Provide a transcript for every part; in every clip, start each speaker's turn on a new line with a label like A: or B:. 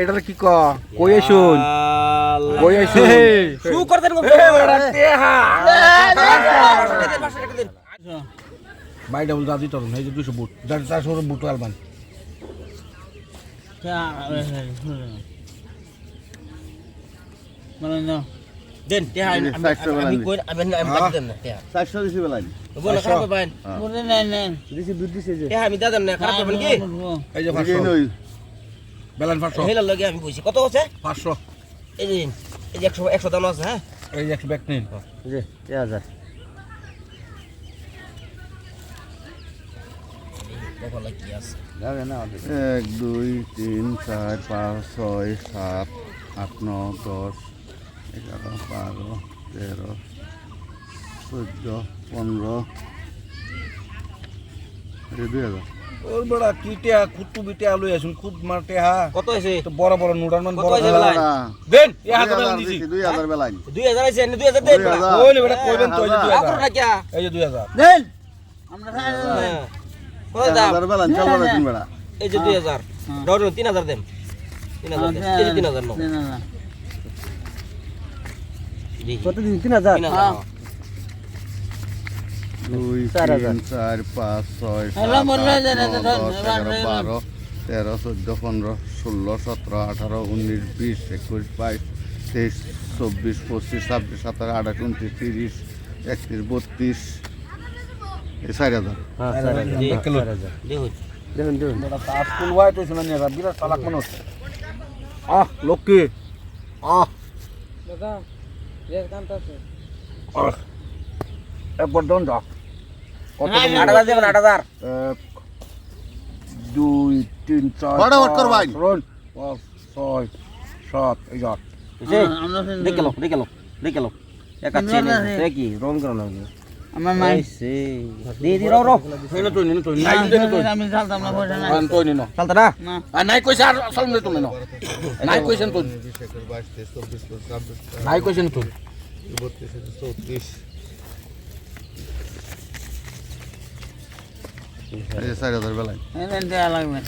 A: এটা কি ক কই শুন কই শুন
B: শু করতেন গো
A: বাই ডাবল দাদি তোর এই যে 200 বুট দাদি 400 বুট আলবান
B: দেন আমি আমি কই আমি আমি বাদ দেন না টেহা
C: চারশো দিছি বেলায়
B: বল খারাপ পাবেন
C: দিছি দুধ দিছে যে
B: টেহা আমি দাদাম না খারাপ পাবেন কি
A: এই যে 500
C: নই
A: বেলান 500
B: হেলার লগে আমি কইছি কত আছে?
A: 500
B: এই যে এই যে 100 100 দাম আছে হ্যাঁ?
A: এই যে একটা ব্যাগ নিন।
C: যে 3000
B: দেখো লাগি কি আছে।
C: যাবে না এক দুই তিন চার পাঁচ ছয় সাত আট ন দশ এগারো বারো তেরো চোদ্দ পনেরো। দুই হাজার।
A: ওর বড় কি কুতু বিটিয়া লই আসুন খুদ মার টিয়া।
B: কত আছে
A: তো বড় বড় মান দেন
C: দুই
A: ইয়া হাতে দিছি।
C: দিছি, দুই হাজার বেলায়।
B: 2000 আছে 2000 দেন
C: দুই হাজার।
A: ওই লে বেটা কইবেন তো এই যে
C: হাজার।
B: আকর না
A: 2000
B: কিয়া
A: এই যে 2000
B: হ্যাঁ। কত
C: চল বেলা তিন বেলা
B: এই যে 2000 দাও দাও 3000 দেন। 3000 দেন। এই যে 3000 নাও।
C: কত দিন তিন হাজার?
B: 3000
C: দুই। তিন চার পাঁচ ছয় সাত
D: হ্যালো, বলল
C: আট
D: যে
C: ন
D: এটা
C: দশ
D: ধর,
C: এগারো
D: এবার
C: বারো তেরো চোদ্দ পনেরো ষোলো সতেরো আঠারো উনিশ বিশ একুশ বাইশ তেইশ চব্বিশ পঁচিশ ছাব্বিশ সাতাশ আঠাশ উনত্রিশ তিরিশ একত্রিশ বত্রিশ এই চার হাজার।
B: দেখুন।
D: দেখুন
A: বিরাট চালাক মানুষ। আহ লক্ষ্মী। আহ। আহ। একবার দন যা। দুই তিন চার
C: ফটাফট কর
A: পাঁচ, ছয় সাত এই
B: দেখে লো দেখে লো দেখে লো একা
D: তিন
B: চেনে
D: হাজার।
B: রং করো না।
D: আমার মাই
B: দি দি রো রো।
A: নিনো তুই নিনো তুই নাই নিনো তুই
D: আমি চালতাম না পয়সা নাই।
A: আন তুই নিনো।
B: চলতা না?
D: না।
A: আর নাই কইছে আর আসল নে তুমি নাই কইছেন তুই। নাই কইছেন তুই।
C: এই যে চার হাজার বেলায়
D: এনে দেয়া লাগবে।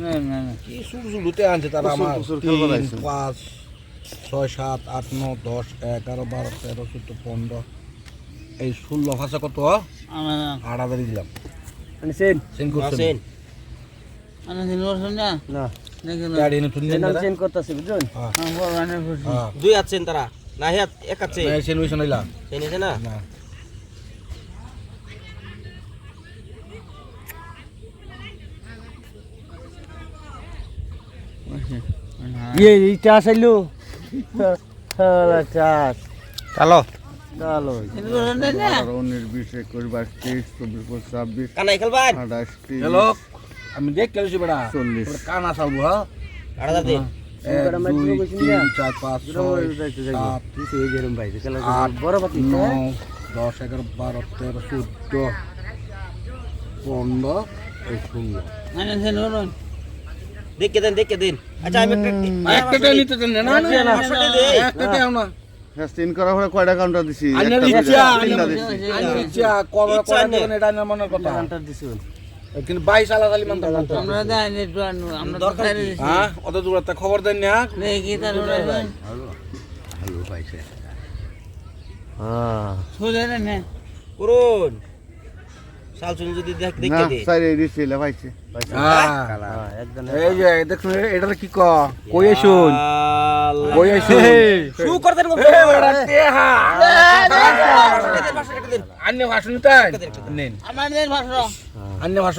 D: না না না।
A: কি সুর সুরুতে আনছে তারা আমার? তিন পাঁচ ছয় সাত আট ন দশ এগারো বারো তেরো চোদ্দ পনেরো। এই ষোলো ভাষা কত? আট হাজারই দিলাম।
D: সেন?
A: সেন করছেন।
B: আছেন
D: আমি সেন করছেন ইয়ে এই চাষ আইলো? হ্যাঁ চাষ।
A: চলো
D: চলো
C: আঠারো উনিশ বিশ একুশ বাইশ তেইশ চব্বিশ পঁচিশ ছাব্বিশ আঠাশ তিরিশ
A: আমি দেখ কেলছি বেড়া।
C: চল্লিশ।
A: কানা চালবো হ্যাঁ?
B: 8000 দিন
A: এক দুই তিন চার পাঁচ ছয় সাত আট
D: বড় পাতি
A: নয় দশ এগারো বারো তেরো চোদ্দ পনেরো ষোলো
D: মানে
B: দেখে দেন দেখে দিন। আচ্ছা আমি একটা
A: নিতে দেন না? না না। একটা দেও না।
C: তিন করার পরে কয়টা কাউন্টার দিছি?
A: আইনা
C: একটা। দিছি
A: ইচ্ছা কবে
B: ইচ্ছা
A: করে
B: নেই।
A: দেবেন এটা আমার মনের কথা।
D: কাউন্টার দিছুন
A: কিন্তু বাইশ আলাদা আলি মানতে
D: আমরা
B: দরকার
D: দিছি।
A: হ্যাঁ অত দূর একটা খবর দেন না।
D: তার না
B: করুন সাল শুনি যদি দেখ
C: না
B: দেখে দে
C: সাইরে দিছি লে পাইছে
A: এই যে দেখুন এটা কি ক কই শুন কই শুন
B: শু করতেন গো
A: আন্য ভাষণ তাই নেন
D: আমাদের ভাষা
A: আন্য ভাষণ